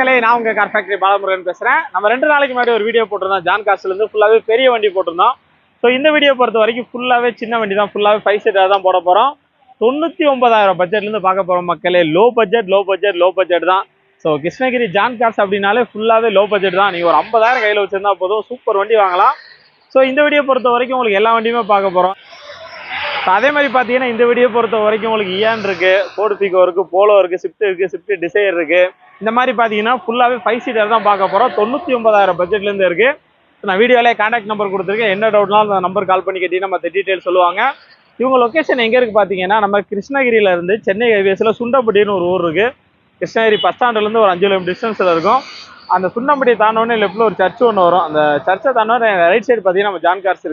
மக்களே நான் உங்க கார் ஃபேக்டரி பாலமுருகன் பேசுறேன். நம்ம ரெண்டு நாளைக்கு முன்னாடி ஒரு வீடியோ போட்டிருந்தோம் ஜான் காசுல இருந்து ஃபுல்லாவே பெரிய வண்டி போட்டிருந்தோம். ஸோ இந்த வீடியோ பொறுத்த வரைக்கும் ஃபுல்லாவே சின்ன வண்டி தான். ஃபுல்லாவே ஃபைவ் சீட்டர் தான் போட போறோம். தொண்ணூத்தி ஒன்பதாயிரம் பட்ஜெட்ல இருந்து பார்க்க போறோம் மக்களே. Low budget low budget low budget தான். ஸோ கிருஷ்ணகிரி ஜான் கார்ஸ் அப்படின்னாலே ஃபுல்லாவே லோ பட்ஜெட் தான். நீங்கள் ஒரு ஐம்பதாயிரம் கையில வச்சிருந்தா போதும். சூப்பர் வண்டி வாங்கலாம். ஸோ இந்த வீடியோ பொறுத்த வரைக்கும் உங்களுக்கு எல்லா வண்டியுமே பார்க்க போறோம். அதே மாதிரி பார்த்தீங்கன்னா இந்த வீடியோ பொறுத்த வரைக்கும் உங்களுக்கு இயான் இருக்கு ஃபோர்டு பிகோ இருக்கு போலோ இருக்கு ஸ்விஃப்ட் இருக்கு ஸ்விஃப்ட் டிசைர் இருக்கு. இந்த மாதிரி பார்த்தீங்கன்னா ஃபுல்லாகவே ஃபைவ் சீட்டர் தான் பார்க்க போகிறோம் தொண்ணூற்றி ஒன்பதாயிரம் பட்ஜெட்லேருந்து இருக்குது நான் வீடியோவில் காண்டாக்ட் நம்பர் கொடுத்துருக்கேன். என்ன டவுட்னாலும் அந்த நம்பர் கால் பண்ணி கேட்டீங்கன்னா மற்ற டீட்டெயில் சொல்லுவாங்க. இவங்க லொக்கேஷன் எங்கே இருக்குது பார்த்தீங்கன்னா நம்ம கிருஷ்ணகிரியிலேருந்து சென்னை ஹைவேஸில் சுண்டம்பட்டின்னு ஒரு ஊர் இருக்குது கிருஷ்ணகிரி பஸ் ஸ்டாண்ட்லேருந்து ஒரு அஞ்சு கிலோமீட்டர் டிஸ்டன்ஸில் இருக்கும். அந்த சுண்டம்பட்டி தாண்டோடனே லெஃப்ட்டில் ஒரு சர்ச் ஒன்று வரும். அந்த சர்ச்சை தாண்டோட ரைட் சைடு பார்த்தீங்கன்னா நம்ம ஜான் கார்ஸ்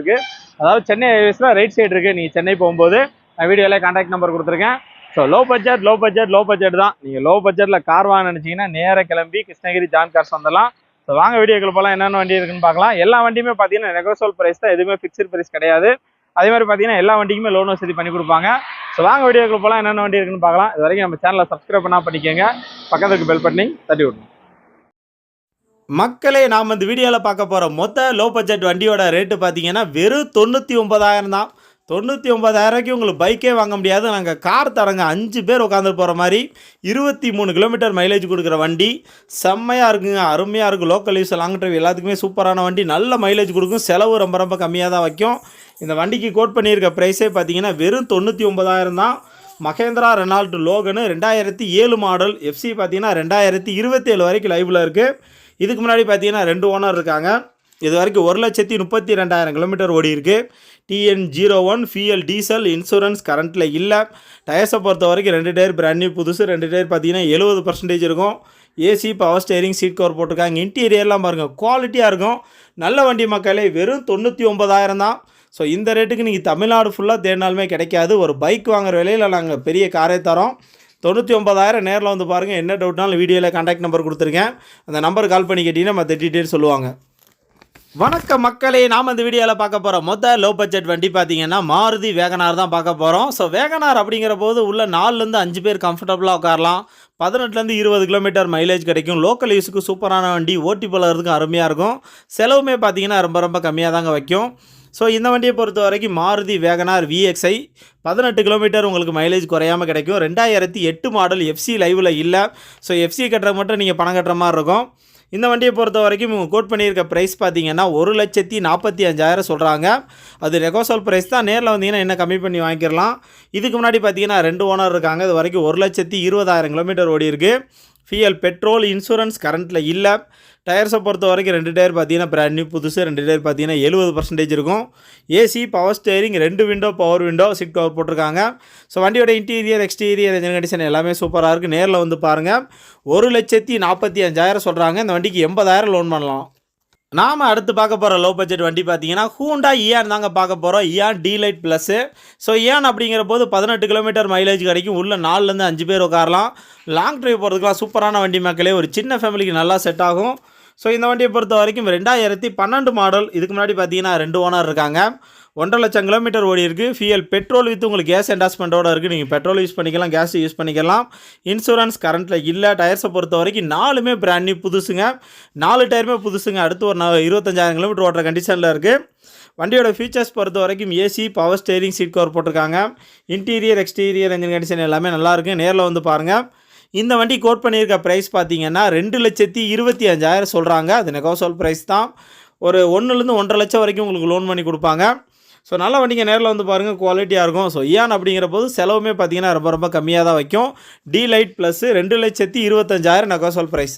அதாவது சென்னை ஹைவேஸில் ரைட் சைடு இருக்குது நீங்கள் சென்னை போகும்போது நான் வீடியோவில் கான்டாக்ட் நம்பர் கொடுத்துருக்கேன். So low budget low budget low budget தான். நீங்கள் லோ பட்ஜெட்டில் கார் வாங்க நினச்சிங்கன்னா நேராக கிளம்பி கிருஷ்ணகிரி ஜான் கார்ஸ் வந்துடலாம். ஸோ வாங்க வீடியோக்குள்ள போகலாம் என்னென்ன வண்டி இருக்குன்னு பார்க்கலாம். எல்லா வண்டியுமே பார்த்தீங்கன்னா நெகோசோல் ப்ரைஸ் தான். எதுவுமே ஃபிக்ஸ்டு ப்ரைஸ் கிடையாது. அதே மாதிரி பார்த்தீங்கன்னா எல்லா வண்டிக்குமே லோன் வசதி பண்ணி கொடுப்பாங்க. ஸோ வாங்க வீடியோக்குள்ள போகலாம் என்னென்ன வண்டி இருக்குன்னு பார்க்கலாம். இது வரைக்கும் நம்ம சேனலை சப்ஸ்கிரைப் பண்ணால் பண்ணிக்கோங்க பக்கத்துக்கு பெல் பட்டனி தட்டி விடணும் மக்களே நாம் இந்த வீடியோவில் பார்க்க போகிற மொத்த லோ பட்ஜெட் வண்டியோட ரேட்டு பார்த்தீங்கன்னா வெறும் தொண்ணூற்றி ஒன்பதாயிரம் தான். தொண்ணூற்றி ஒன்பதாயிரூபாய்க்கு உங்களுக்கு பைக்கே வாங்க முடியாது. நாங்கள் கார் தரங்க. அஞ்சு பேர் உட்காந்து போகிற மாதிரி இருபத்தி மூணு கிலோமீட்டர் மைலேஜ் கொடுக்குற வண்டி. செம்மையாக இருக்குங்க. அருமையாக இருக்கும் லோக்கல் யூஸ் லாங் ட்ரைவ் எல்லாத்துக்குமே சூப்பரான வண்டி. நல்ல மைலேஜ் கொடுக்கும். செலவு ரொம்ப ரொம்ப கம்மியாக தான் வைக்கும். இந்த வண்டிக்கு கோட் பண்ணியிருக்க ப்ரைஸே பார்த்தீங்கன்னா வெறும் தொண்ணூற்றி ஒன்பதாயிரம் தான். மகேந்திரா ரெனால்டு லோகனு ரெண்டாயிரத்தி ஏழு மாடல் எஃப்சி பார்த்தீங்கன்னா ரெண்டாயிரத்தி இருபத்தேழு வரைக்கும் லைவில் இருக்குது இதுக்கு முன்னாடி பார்த்தீங்கன்னா ரெண்டு ஓனர் இருக்காங்க. இது வரைக்கும் ஒரு லட்சத்தி முப்பத்தி ரெண்டாயிரம் கிலோமீட்டர் ஓடி இருக்கு. TN zero one fuel diesel insurance கரண்ட்டில் இல்லை. டயர்ஸை பொறுத்த வரைக்கும் ரெண்டு டயர் பிராண்ட் நியூ புதுசு ரெண்டு டயர் பார்த்தீங்கன்னா எழுபது பர்சன்டேஜ் இருக்கும். AC power steering seat cover போட்டிருக்காங்க. இன்டீரியர்லாம் பாருங்கள் குவாலிட்டியாக இருக்கும். நல்ல வண்டி மக்களே வெறும் தொண்ணூற்றி ஒம்பதாயிரம் தான். ஸோ இந்த ரேட்டுக்கு நீங்கள் தமிழ்நாடு ஃபுல்லாக தேடினாலுமே கிடைக்காது. ஒரு பைக் வாங்குற விலையில் நாங்கள் பெரிய காரே தரோம். தொண்ணூற்றி ஒன்பதாயிரம் நேரில் வந்து பாருங்கள் என்ன டவுட்னாலும் வீடியோவில் கான்டாக்ட் நம்பர் கொடுத்துருக்கேன். அந்த நம்பர் கால் பண்ணி கேட்டிங்கன்னா மற்ற டீட்டெயில் சொல்லுவாங்க. வணக்கம் மக்களே நாம் இந்த வீடியோவில் பார்க்க போகிற மொத்த லோ பட்ஜெட் வண்டி பார்த்தீங்கன்னா மாருதி வேகனார் தான் பார்க்க போகிறோம் ஸோ வேகனார் அப்படிங்கிற போது உள்ள நாலுலேருந்து அஞ்சு பேர் கம்ஃபர்டபுளாக உட்காரலாம். பதினெட்டுலேருந்து இருபது கிலோமீட்டர் மைலேஜ் கிடைக்கும். லோக்கல் யூஸுக்கு சூப்பரான வண்டி ஓட்டி பழகிறதுக்கும் அருமையாக இருக்கும். செலவுமே பார்த்தீங்கன்னா ரொம்ப ரொம்ப கம்மியாக தாங்க வைக்கும். ஸோ இந்த வண்டியை பொறுத்த வரைக்கும் மாருதி வேகனார் விஎக்ஸ்ஐ பதினெட்டு கிலோமீட்டர் உங்களுக்கு மைலேஜ் குறையாமல் கிடைக்கும். ரெண்டாயிரத்தி எட்டு மாடல் எஃப்சி லைவில் இல்லை. ஸோ எஃப்சி கட்டுற மட்டும் நீங்கள் பணம் கட்டுற மாதிரி இருக்கும். இந்த வண்டியை பொறுத்த வரைக்கும் இவங்க கோட் பண்ணியிருக்க ப்ரைஸ் பார்த்தீங்கன்னா ஒரு லட்சத்தி நாற்பத்தி அஞ்சாயிரம் சொல்கிறாங்க அது ரெகோசல் ப்ரைஸ் தான். நேரில் வந்தீங்கன்னா என்ன கம்மி பண்ணி வாங்கிக்கலாம் இதுக்கு முன்னாடி பார்த்தீங்கன்னா ரெண்டு ஓனர் இருக்காங்க. இது வரைக்கும் ஒரு லட்சத்தி இருபதாயிரம் கிலோமீட்டர் ஓடி இருக்குது ஃபியல் பெட்ரோல் இன்சூரன்ஸ் கரண்ட்டில் இல்லை. டயர்ஸை பொறுத்த வரைக்கும் ரெண்டு டயர் பார்த்தீங்கன்னா பிராண்ட் நியூ புதுசு. ரெண்டு டயர் பார்த்தீங்கன்னா எழுபது பர்சன்டேஜ் இருக்கும். ஏசி பவர் ஸ்டேரிங் ரெண்டு விண்டோ பவர் விண்டோ சிக் கவர் போட்டிருக்காங்க. ஸோ வண்டியோட இன்டீரியர் எக்ஸ்டீரியர் என்ஜின் கண்டிஷன் எல்லாமே சூப்பராக இருக்குது நேரில் வந்து பாருங்கள் ஒரு லட்சத்தி நாற்பத்தி அஞ்சாயிரம் சொல்கிறாங்க இந்த வண்டிக்கு எண்பதாயிரம் லோன் பண்ணலாம். நாம் அடுத்து பார்க்க போகிற லோ பட்ஜெட் வண்டி பார்த்தீங்கன்னா ஹூண்டா இயான் தாங்க பார்க்க போகிறோம் Eon Delight plus so Eon அப்படிங்கிற போது பதினெட்டு கிலோமீட்டர் மைலேஜ் கிடைக்கும் உள்ள நாலுலேருந்து அஞ்சு பேர் உட்காரலாம். லாங் ட்ரைவ் போகிறதுக்குலாம் சூப்பரான வண்டி மக்களே ஒரு சின்ன ஃபேமிலிக்கு நல்லா செட் ஆகும். ஸோ இந்த வண்டியை பொறுத்த வரைக்கும் ரெண்டாயிரத்தி பன்னெண்டு மாடல் இதுக்கு முன்னாடி பார்த்தீங்கன்னா ரெண்டு ஓனர் இருக்காங்க. ஒன்றரை லட்சம் கிலோமீட்டர் ஓடி இருக்குது ஃபியல் பெட்ரோல் வித் உங்களுக்கு கேஸ் என்டாஸ்மெண்ட்டோட இருக்குது நீங்கள் பெட்ரோல் யூஸ் பண்ணிக்கலாம் கேஸ் யூஸ் பண்ணிக்கலாம். இன்சூரன்ஸ் கரண்ட்டில் இல்லை. டயர்ஸை பொறுத்த வரைக்கும் நாலுமே பிராண்ட் நியூ புதுசுங்க. நாலு டயருமே புதுசுங்க. அடுத்து ஒரு நா- இருபத்தஞ்சாயிரம் கிலோமீட்டர் ஓடுற கண்டிஷனில் இருக்குது வண்டியோட ஃபீச்சர்ஸ் பொறுத்த வரைக்கும் AC power steering seat cover போட்டிருக்காங்க. இன்டீரியர் எக்ஸ்டீரியர் இன்ஜின் கண்டிஷன் எல்லாமே நல்லாயிருக்கு நேரில் வந்து பாருங்கள் இந்த வண்டி கோட் பண்ணியிருக்க ப்ரைஸ் பார்த்தீங்கன்னா ரெண்டு லட்சத்தி இருபத்தி அஞ்சாயிரம் சொல்கிறாங்க அது நெகோசோல் ப்ரைஸ் தான். ஒரு ஒன்றுலேருந்து ஒன்றரை லட்சம் வரைக்கும் உங்களுக்கு லோன் பண்ணி கொடுப்பாங்க. ஸோ நல்ல வண்டிங்க நேரில் வந்து பாருங்கள் குவாலிட்டியாக இருக்கும். ஸோ ஏன் அப்படிங்கிற போது செலவுமே பார்த்தீங்கன்னா ரொம்ப ரொம்ப கம்மியாக தான் வைக்கும். டி லைட் ப்ளஸ்ஸு ரெண்டு லட்சத்தி இருபத்தஞ்சாயிரம் நெகோசோல் ப்ரைஸ்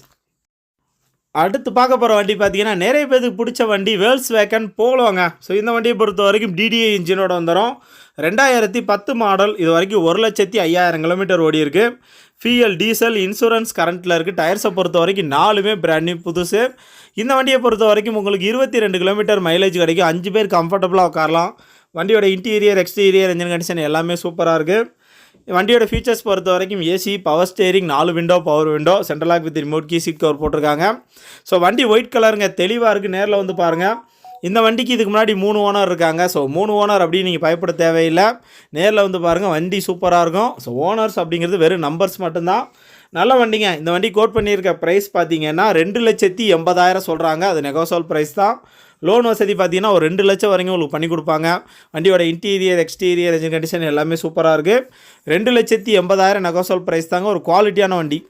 அடுத்து பார்க்க போகிற வண்டி பார்த்தீங்கன்னா நிறைய பேருக்கு பிடிச்ச வண்டி வேர்ல்ஸ் வேக்கன் போலோங்க ஸோ இந்த வண்டியை பொறுத்த வரைக்கும் டிடிஏ இன்ஜினோட வந்துடும் ரெண்டாயிரத்தி பத்து மாடல் இது வரைக்கும் ஒரு லட்சத்தி ஐயாயிரம் கிலோமீட்டர் ஓடி இருக்கு. ஃபிஎல் டீசல் இன்சூரன்ஸ் கரண்ட்டில் இருக்குது டயர்ஸை பொறுத்த வரைக்கும் நாலுமே பிராண்ட் நியூ புதுசு. இந்த வண்டியை பொறுத்த வரைக்கும் உங்களுக்கு இருபத்தி ரெண்டு கிலோமீட்டர் மைலேஜ் கிடைக்கும். அஞ்சு பேர் கம்ஃபர்டபுளாக உட்காரலாம். வண்டியோட இன்டீரியர் எக்ஸ்டீரியர் இன்ஜின் கண்டிஷன் எல்லாமே சூப்பராக இருக்குது வண்டியோட ஃபீச்சர்ஸ் பொறுத்த வரைக்கும் ஏசி பவர் ஸ்டேரிங் நாலு window power window central lock with remote key seat cover போட்டிருக்காங்க. ஸோ வண்டி ஒயிட் கலருங்க தெளிவாக இருக்குது நேரில் வந்து பாருங்கள் இந்த வண்டிக்கு இதுக்கு முன்னாடி மூணு ஓனர் இருக்காங்க. ஸோ மூணு ஓனர் அப்படின்னு நீங்கள் பயப்பட தேவையில்லை. நேரில் வந்து பாருங்கள் வண்டி சூப்பராக இருக்கும். ஸோ ஓனர்ஸ் அப்படிங்கிறது வெறும் நம்பர்ஸ் மட்டும்தான். நல்ல வண்டிங்க. இந்த வண்டி கோட் பண்ணியிருக்க ப்ரைஸ் பார்த்தீங்கன்னா ரெண்டு லட்சத்தி எண்பதாயிரம் சொல்கிறாங்க அது நெகோசோல் ப்ரைஸ் தான். லோன் வசதி பார்த்தீங்கன்னா ஒரு ரெண்டு லட்சம் வரைக்கும் உங்களுக்கு பண்ணி கொடுப்பாங்க. வண்டியோட இன்டீரியர் எக்ஸ்டீரியர் என்ஜின் கண்டிஷன் எல்லாமே சூப்பராக இருக்குது ரெண்டு லட்சத்தி எண்பதாயிரம் நெகோசோல் ப்ரைஸ் தாங்க. ஒரு குவாலிட்டியான வண்டி.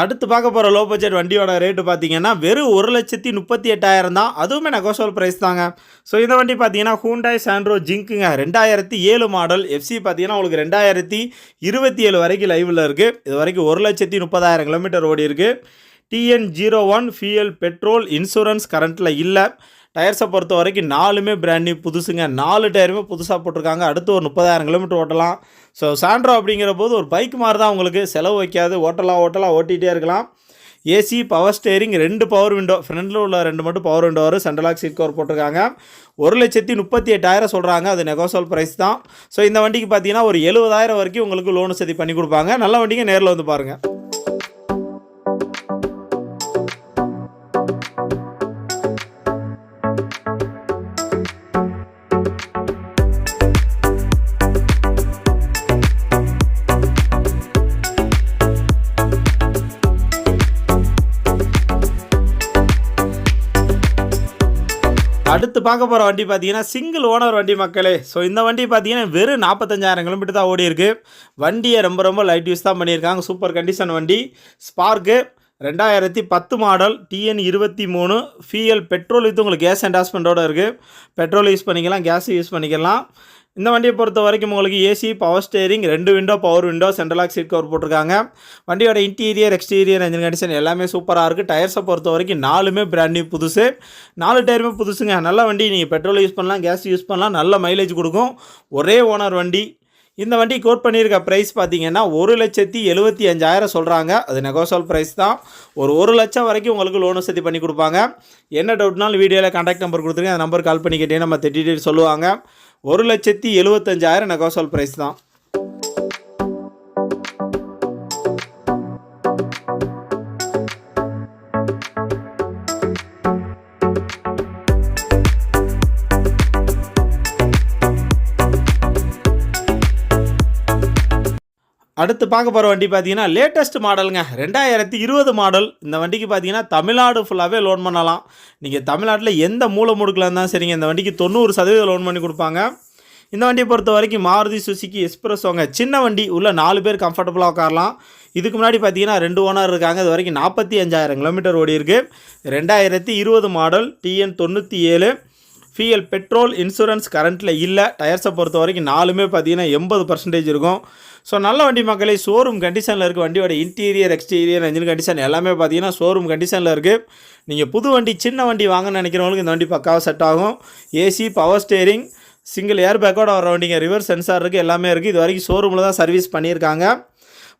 அடுத்து பார்க்க போகிற லோ பட்ஜெட் வண்டியோட ரேட்டு பார்த்தீங்கன்னா வெறும் ஒரு லட்சத்தி முப்பத்தி எட்டாயிரம் தான். அதுவுமே நெகோசோல் ப்ரைஸ் தாங்க. ஸோ இந்த வண்டி பார்த்தீங்கன்னா ஹூண்டாய் சாண்ட்ரோ ஜிங்க்குங்க ரெண்டாயிரத்தி ஏழு மாடல் எஃப்சி பார்த்தீங்கன்னா உங்களுக்கு ரெண்டாயிரத்தி இருபத்தி ஏழு வரைக்கும் லைவில் இருக்குது இது வரைக்கும் ஒரு லட்சத்தி முப்பதாயிரம் கிலோமீட்டர் ஓடி இருக்குது TN zero one fuel petrol insurance கரண்ட்டில் இல்லை. டயர்ஸை பொறுத்த வரைக்கும் நாலுமே பிராண்ட் நியூ புதுசுங்க. நாலு டயருமே புதுசாக போட்டிருக்காங்க. அடுத்து ஒரு முப்பதாயிரம் கிலோமீட்டர் ஓட்டலாம். ஸோ சாண்ட்ரோ அப்படிங்கிற போது ஒரு பைக் மாதிரி தான் உங்களுக்கு செலவு வைக்காது. ஓட்டலாம் ஓட்டலாம் ஓட்டிகிட்டே இருக்கலாம். ஏசி பவர் ஸ்டேரிங் ரெண்டு பவர் விண்டோ ஃப்ரண்டில் உள்ள ரெண்டு மட்டும் பவர் விண்டோ வரும் சென்ட்ரலாக் சீட் கவர் போட்டிருக்காங்க. ஒரு லட்சத்தி முப்பத்தி எட்டாயிரம் சொல்கிறாங்க அது நெகோசோல் ப்ரைஸ் தான். ஸோ இந்த வண்டிக்கு பார்த்தீங்கன்னா ஒரு எழுபதாயிரம் வரைக்கும் உங்களுக்கு லோன் சதி பண்ணி கொடுப்பாங்க. நல்ல வண்டிங்க நேரில் வந்து பாருங்கள் அடுத்து பார்க்க போகிற வண்டி பார்த்தீங்கன்னா சிங்கிள் ஓனர் வண்டி மக்களே. ஸோ இந்த வண்டி பார்த்தீங்கன்னா வெறும் நாற்பத்தஞ்சாயிரம் கிலோமீட்டர் தான் ஓடி இருக்குது வண்டியை ரொம்ப ரொம்ப லைட் யூஸ் தான் பண்ணியிருக்காங்க. சூப்பர் கண்டிஷன் வண்டி. ஸ்பார்க்கு ரெண்டாயிரத்தி பத்து மாடல் டிஎன் இருபத்தி மூணு ஃபிஎல் பெட்ரோல் வித்து உங்களுக்கு கேஸ் அண்டாஸ்மெண்ட்டோடு இருக்குது பெட்ரோல் யூஸ் பண்ணிக்கலாம் கேஸ் யூஸ் பண்ணிக்கலாம். இந்த வண்டியை பொறுத்த வரைக்கும் உங்களுக்கு ஏசி பவர் ஸ்டேரிங் ரெண்டு window power window central lock seat cover போட்டிருக்காங்க. வண்டியோட இன்டீரியர் எக்ஸ்டீரியர் என்ஜின் கண்டிஷன் எல்லாமே சூப்பராக இருக்குது டயர்ஸை பொறுத்த வரைக்கும் நாலுமே பிராண்ட் நியூ புதுசு. நாலு டயருமே புதுசுங்க. நல்ல வண்டி நீங்கள் பெட்ரோல் யூஸ் பண்ணலாம் கேஸ் யூஸ் பண்ணலாம். நல்ல மைலேஜ் கொடுக்கும். ஒரே ஓனர் வண்டி இந்த வண்டி கோட் பண்ணியிருக்க ப்ரைஸ் பார்த்தீங்கன்னா ஒரு லட்சத்தி எழுபத்தி அஞ்சாயிரம் சொல்கிறாங்க அது நெகோசோல் ப்ரைஸ் தான். ஒரு ஒரு லட்சம் வரைக்கும் உங்களுக்கு லோன் வசதி பண்ணி கொடுப்பாங்க. என்ன டவுட்னாலும் வீடியோவில் கான்டாக்ட் நம்பர் கொடுத்துருங்க. அந்த நம்பர் கால் பண்ணி கேட்டீங்கன்னா நம்ம டீட்டெயில் சொல்லுவாங்க. ஒரு லட்சத்தி எழுபத்தஞ்சாயிரம் நெகோசோல் ப்ரைஸ் தான். அடுத்து பார்க்க போகிற வண்டி பார்த்தீங்கன்னா லேட்டஸ்ட் மாடலுங்க ரெண்டாயிரத்தி இருபது மாடல் இந்த வண்டிக்கு பார்த்தீங்கன்னா தமிழ்நாடு ஃபுல்லாகவே லோன் பண்ணலாம். நீங்கள் தமிழ்நாட்டில் எந்த மூலை முடுக்கில் இருந்தாலும் சரிங்க. இந்த வண்டிக்கு தொண்ணூறு சதவீதம் லோன் பண்ணி கொடுப்பாங்க. இந்த வண்டியை பொறுத்த வரைக்கும் மாருதி சுசுக்கி எக்ஸ்பிரஸோங்க சின்ன வண்டி உள்ள நாலு பேர் கம்ஃபர்டபுளாக உட்காரலாம். இதுக்கு முன்னாடி பார்த்தீங்கன்னா ரெண்டு ஓனர் இருக்காங்க. இது வரைக்கும் நாற்பத்தி அஞ்சாயிரம் கிலோமீட்டர் ஓடி இருக்குது ரெண்டாயிரத்தி இருபது மாடல் டிஎன் தொண்ணூற்றி ஏழு. ஃபிஎல் பெட்ரோல் இன்சூரன்ஸ் கரண்ட்டில் இல்லை. டயர்ஸை பொறுத்த வரைக்கும் நாலுமே பார்த்தீங்கன்னா எண்பது பர்சன்டேஜ் இருக்கும். ஸோ நல்ல வண்டி மக்களே ஷோரூம் கண்டிஷனில் இருக்குது வண்டியோட இன்டீரியர் எக்ஸ்டீரியர் இன்ஜின் கண்டிஷன் எல்லாமே பார்த்தீங்கன்னா ஷோரூம் கண்டிஷனில் இருக்குது நீங்கள் புது வண்டி சின்ன வண்டி வாங்கன்னு நினைக்கிறவங்களுக்கு இந்த வண்டி பக்காவாக செட் ஆகும். AC power steering single air பேக்கோட வர வண்டிங்க ரிவர்ஸ் சென்சார் இருக்குது எல்லாமே இருக்குது இது வரைக்கும் ஷோரூமில் தான் சர்வீஸ் பண்ணியிருக்காங்க.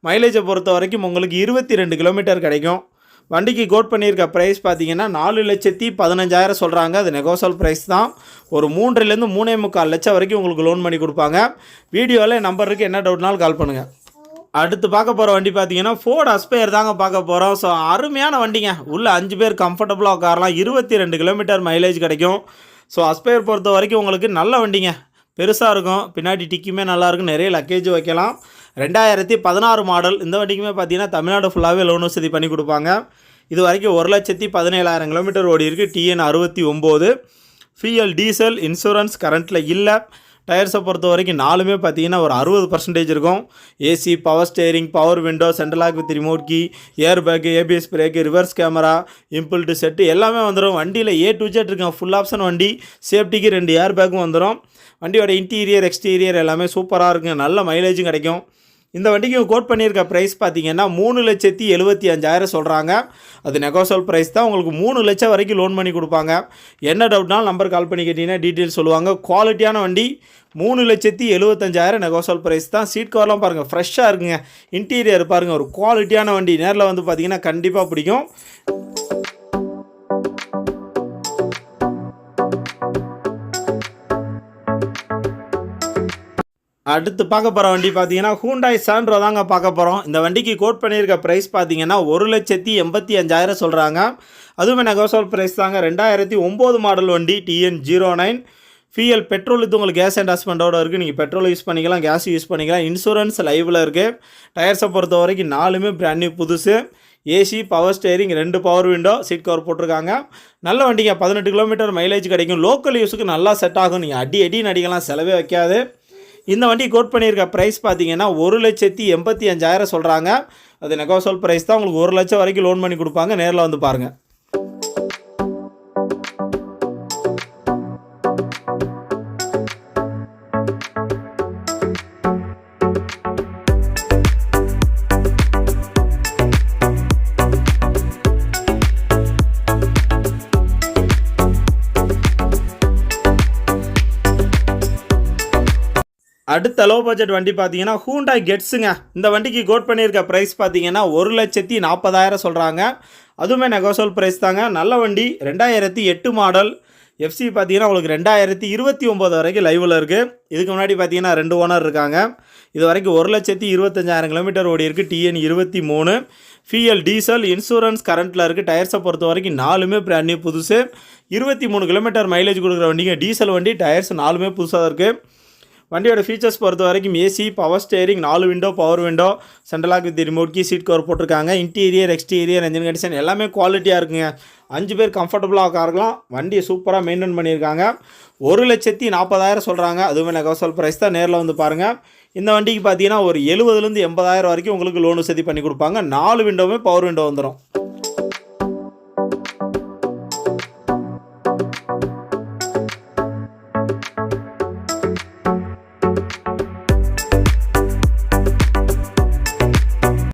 மைலேஜை பொறுத்த வரைக்கும் உங்களுக்கு இருபத்தி ரெண்டு கிலோமீட்டர் கிடைக்கும். வண்டிக்கு கோட் பண்ணியிருக்க ப்ரைஸ் பார்த்தீங்கன்னா நாலு லட்சத்தி பதினஞ்சாயிரம் சொல்கிறாங்க அது நெகோசல் ப்ரைஸ் தான். ஒரு மூன்றுலேருந்து மூணே முக்கால் லட்சம் வரைக்கும் உங்களுக்கு லோன் பண்ணி கொடுப்பாங்க. வீடியோவில் நம்பர் இருக்குது என்ன டவுட்னாலும் கால் பண்ணுங்கள் அடுத்து பார்க்க போகிற வண்டி பார்த்தீங்கன்னா ஃபோர்ட் அஸ்பயர் தாங்க பார்க்க போகிறோம் ஸோ அருமையான வண்டிங்க. உள்ளே அஞ்சு பேர் கம்ஃபர்டபுளாக உட்காரலாம். இருபத்தி ரெண்டு கிலோமீட்டர் மைலேஜ் கிடைக்கும். ஸோ அஸ்பயர் பொறுத்த வரைக்கும் உங்களுக்கு நல்ல வண்டிங்க. பெருசாக இருக்கும். பின்னாடி டிக்குமே நல்லாயிருக்கும் நிறைய லக்கேஜ் வைக்கலாம். ரெண்டாயிரத்தி பதினாறு மாடல். இந்த வண்டிக்குமே பார்த்தீங்கன்னா தமிழ்நாடு ஃபுல்லாகவே லோன் வசதி பண்ணி கொடுப்பாங்க. இது வரைக்கும் ஒரு லட்சத்தி பதினேழாயிரம் கிலோமீட்டர் ஓடி இருக்குது டிஎன் அறுபத்தி ஒம்பது. ஃபிஎல் டீசல் இன்சூரன்ஸ் கரண்ட்டில் இல்லை. டயர்ஸை பொறுத்த வரைக்கும் நாலுமே பார்த்தீங்கன்னா ஒரு அறுபது பர்சன்டேஜ் இருக்கும். AC power steering power window central lock with remote key air bag ABS brake reverse camera inbuilt set எல்லாமே வந்துடும் வண்டியில் ஏ டு ஜெட் இருக்கும். ஃபுல் ஆப்ஷன் வண்டி. சேஃப்டிக்கு ரெண்டு ஏர் பேக்கும் வந்துடும் வண்டியோட இன்டீரியர் எக்ஸ்டீரியர் எல்லாமே சூப்பராக இருக்குங்க நல்ல மைலேஜும் கிடைக்கும். இந்த வண்டிக்கு கோட் பண்ணியிருக்க ப்ரைஸ் பார்த்தீங்கன்னா மூணு லட்சத்தி எழுபத்தி அஞ்சாயிரம் சொல்கிறாங்க அது நெகோசல் ப்ரைஸ் தான். உங்களுக்கு மூணு லட்சம் வரைக்கும் லோன் பண்ணி கொடுப்பாங்க. என்ன டவுட்னாலும் நம்பர் கால் பண்ணி கேட்டிங்கன்னா டீட்டெயில் சொல்லுவாங்க. குவாலிட்டியான வண்டி மூணு லட்சத்தி எழுபத்தஞ்சாயிரம் நெகோசல் ப்ரைஸ் தான். சீட் கவர்லாம் பாருங்கள் ஃப்ரெஷ்ஷாக இருக்குங்க. இன்டீரியர் பாருங்கள் ஒரு குவாலிட்டியான வண்டி. நேரில் வந்து பார்த்தீங்கன்னா கண்டிப்பாக பிடிக்கும். அடுத்து பார்க்க போகிற வண்டி பார்த்தீங்கன்னா ஹூண்டாய் சாண்ட்ரோ தாங்க பார்க்க போகிறோம் இந்த வண்டிக்கு கோட் பண்ணியிருக்க ப்ரைஸ் பார்த்தீங்கன்னா ஒரு லட்சத்தி எண்பத்தி அஞ்சாயிரம் சொல்கிறாங்க அதுவுமே நெகோசல் ப்ரைஸ் தாங்க. ரெண்டாயிரத்தி ஒம்பது மாடல் வண்டி TN zero nine fuel petrol இது உங்களுக்கு கேஸ் அண்ட் ஹஸ்பண்டோட இருக்குது நீங்கள் பெட்ரோல் யூஸ் பண்ணிக்கலாம் கேஸ் யூஸ் பண்ணிக்கலாம். இன்சூரன்ஸ் லைவில் இருக்குது டயர்ஸை பொறுத்த வரைக்கும் நாலுமே பிராண்ட் நியூ புதுசு. ஏசி பவர் ஸ்டேரிங் ரெண்டு பவர் விண்டோ சீட் கவர் போட்டிருக்காங்க. நல்ல வண்டிங்க. பதினெட்டு கிலோமீட்டர் மைலேஜ் கிடைக்கும். லோக்கல் யூஸுக்கு நல்லா செட் ஆகும். நீங்கள் அடி அடி நடிக்கலாம் செலவே வைக்காது. இந்த வண்டி கோட் பண்ணியிருக்க ப்ரைஸ் பார்த்தீங்கன்னா ஒரு லட்சத்தி எண்பத்தி அஞ்சாயிரம் சொல்கிறாங்க அது நெகோசோல் ப்ரைஸ் தான். உங்களுக்கு ஒரு லட்சம் வரைக்கும் லோன் பண்ணி கொடுப்பாங்க. நேரில் வந்து பாருங்கள் அடுத்த லோ பட்ஜெட் வண்டி பார்த்தீங்கன்னா ஹூண்டாய் கெட்ஸுங்க இந்த வண்டிக்கு கோட் பண்ணியிருக்க ப்ரைஸ் பார்த்தீங்கன்னா ஒரு லட்சத்தி நாற்பதாயிரம் சொல்கிறாங்க அதுவுமே நெகோசோல் ப்ரைஸ் தாங்க. நல்ல வண்டி ரெண்டாயிரத்தி எட்டு மாடல் எஃப்சி பார்த்தீங்கன்னா உங்களுக்கு ரெண்டாயிரத்தி இருபத்தி ஒம்பது வரைக்கும் லைவில் இருக்குது இதுக்கு முன்னாடி பார்த்தீங்கன்னா ரெண்டு ஓனர் இருக்காங்க. இது வரைக்கும் ஒரு லட்சத்தி இருபத்தஞ்சாயிரம் கிலோமீட்டர் ஓடி இருக்குது டிஎன் இருபத்தி மூணு. ஃபிஎல் டீசல் இன்சூரன்ஸ் கரண்ட்டில் இருக்குது டயர்ஸை பொறுத்த வரைக்கும் நாலுமே பிராண்ட் புதுசு. இருபத்தி மூணு கிலோமீட்டர் மைலேஜ் கொடுக்குற வண்டிங்க. டீசல் வண்டி டயர்ஸ் நாலுமே புதுசாக இருக்குது வண்டியோட ஃபீச்சர்ஸ் பொறுத்த வரைக்கும் ஏசி பவர் ஸ்டேரிங் நாலு window power window central lock with remote key seat cover போட்டிருக்காங்க. இன்டீரியர் எக்ஸ்டீரியர் என்ஜின் கண்டிஷன் எல்லாமே குவாலிட்டியாக இருக்குங்க. அஞ்சு பேர் கம்ஃபர்டபுளாக உட்காரலாம். வண்டியை சூப்பராக மெயின்டைன் பண்ணியிருக்காங்க. ஒரு லட்சத்தி நாற்பதாயிரம் சொல்கிறாங்க அதுவுமே நெகோசல் ப்ரைஸ் தான். நேரில் வந்து பாருங்கள் இந்த வண்டிக்கு பார்த்தீங்கன்னா ஒரு எழுபதுலேருந்து எண்பதாயிரம் வரைக்கும் உங்களுக்கு லோன் வசதி பண்ணி கொடுப்பாங்க. நாலு விண்டோவுமே பவர் விண்டோ வந்துடும்